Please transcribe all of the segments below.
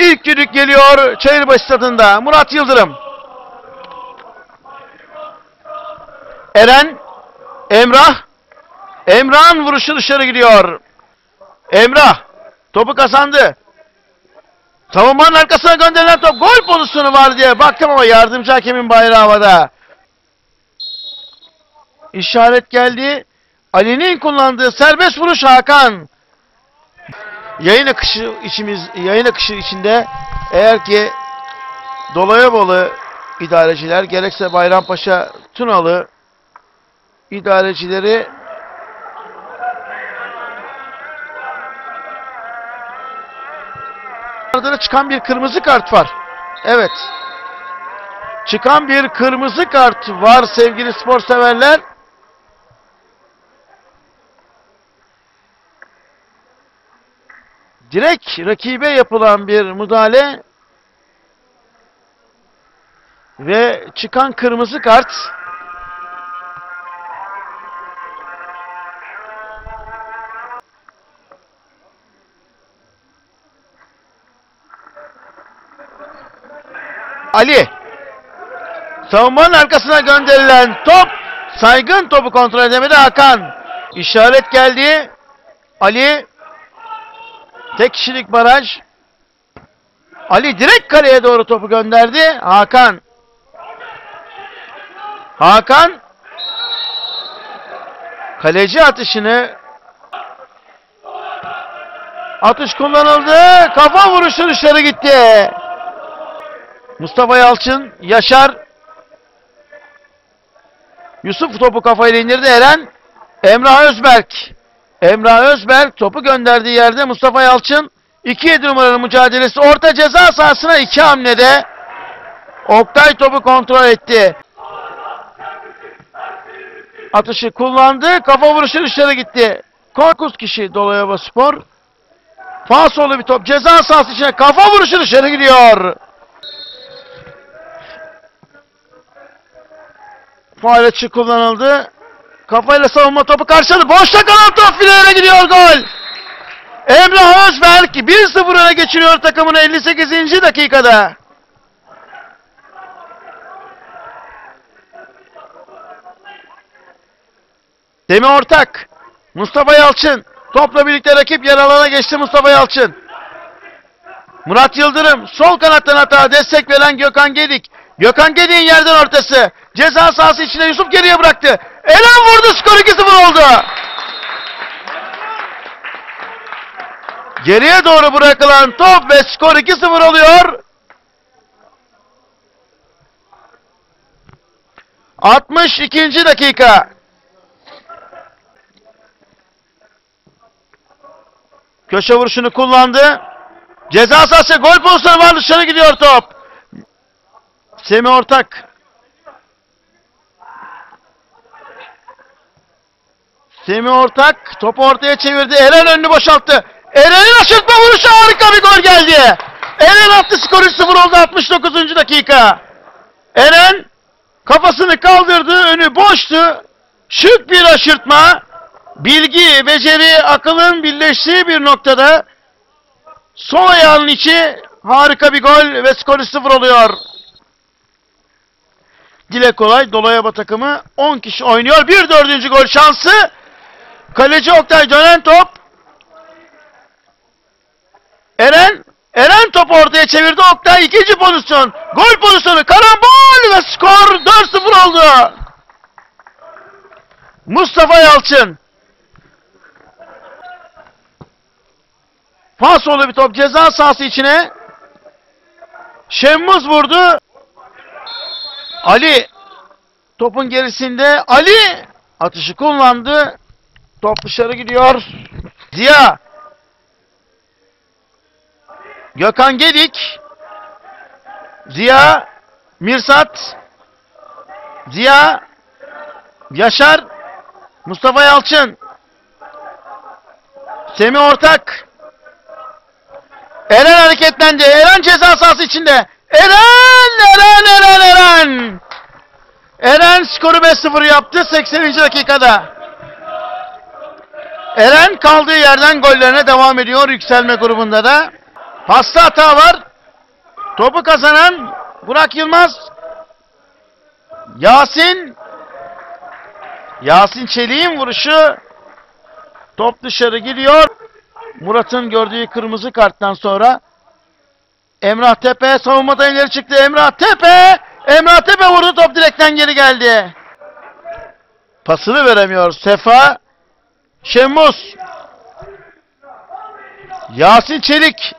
İlk düdük geliyor Çayırbaşı stadında. Murat Yıldırım. Eren. Emrah. Emrah'ın vuruşu dışarı gidiyor. Emrah. Topu kazandı. Savunmanın arkasına gönderilen top gol pozisyonu var diye baktım ama yardımcı hakemin bayrağı havada. İşaret geldi. Ali'nin kullandığı serbest vuruş Hakan. Yayın akışı içimiz yayın akışı içinde eğer ki Dolayabalı idareciler gerekse Bayrampaşa Tunalı idarecileri Ardına çıkan bir kırmızı kart var. Evet. Çıkan bir kırmızı kart var sevgili spor severler. Direkt rakibe yapılan bir müdahale ve çıkan kırmızı kart Ali. Savunmanın arkasına gönderilen top saygın topu kontrol edemedi Hakan. İşaret geldi. Ali tek kişilik baraj. Ali direkt kaleye doğru topu gönderdi. Hakan. Hakan kaleci atışını atış kullanıldı. Kafa vuruşu dışarı gitti. Mustafa Yalçın, Yaşar, Yusuf topu kafayla indirdi Eren, Emrah Özberk. Emrah Özberk topu gönderdiği yerde Mustafa Yalçın 2-7 numaralı mücadelesi orta ceza sahasına iki hamlede Oktay topu kontrol etti. Atışı kullandı. Kafa vuruşu dışarı gitti. Korkus kişi Dolayaba Spor. Fasolu bir top. Ceza sahası içine kafa vuruşu dışarı gidiyor. Faal kullanıldı. Kafayla savunma topu karşıladı. Boşta kalan top filelere gidiyor gol. Emrah Özberk 1-0 öne geçiriyor takımını 58. dakikada. Demi Ortak. Mustafa Yalçın. Topla birlikte rakip yer alana geçti Mustafa Yalçın. Murat Yıldırım. Sol kanattan hata. Destek veren Gökhan Gedik. Gökhan Gedik'in yerden ortası. Ceza sahası içinde Yusuf geriye bıraktı. Eren vurdu skor 2-0 oldu. Geriye doğru bırakılan top ve skor 2-0 oluyor. 62. dakika. Köşe vuruşunu kullandı. Ceza sahası gol pozisyonu var dışarı gidiyor top. Semih Ortak. Semih Ortak topu ortaya çevirdi. Eren önünü boşalttı. Eren'in aşırtma vuruşu harika bir gol geldi. Eren attı skor 3-0 oldu 69. dakika. Eren kafasını kaldırdı. Önü boştu. Şık bir aşırtma. Bilgi, beceri, akılın birleştiği bir noktada sol ayağının içi harika bir gol ve skor 3-0 oluyor. Dile kolay Dolayaba takımı 10 kişi oynuyor. Bir dördüncü gol şansı. Kaleci Oktay dönen top. Eren Eren topu ortaya çevirdi. Oktay ikinci pozisyon. Gol pozisyonu. Karambol ve skor 4-0 oldu. Mustafa Yalçın. Fasolu bir top ceza sahası içine. Şemmuz vurdu. Ali topun gerisinde Ali atışı kullandı. Top dışarı gidiyor. Ziya Gökhan Gedik Ziya Mirsat Ziya Yaşar Mustafa Yalçın Semih Ortak Eren hareketlendi. Eren ceza sahası içinde. Eren! Eren! Eren! Eren! Eren skoru 5-0 yaptı 80. dakikada. Eren kaldığı yerden gollerine devam ediyor yükselme grubunda da. Hasta hata var. Topu kazanan Burak Yılmaz. Yasin. Yasin Çelik'in vuruşu. Top dışarı gidiyor. Murat'ın gördüğü kırmızı karttan sonra Emrah Tepe savunmadan ileri çıktı. Emrah Tepe! Emrah Tepe vurdu top direkten geri geldi. Pasını veremiyor Sefa. Şemmus. Yasin Çelik.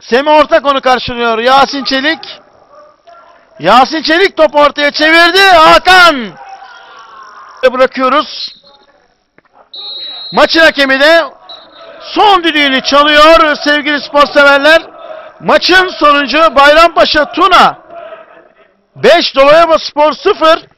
Semih Ortak onu karşılıyor. Yasin Çelik. Yasin Çelik topu ortaya çevirdi. Hakan. Bırakıyoruz. Maçın hakemi de son düdüğünü çalıyor sevgili spor severler. Maçın sonucu Bayrampaşa Tuna 5 Doloyama Spor 0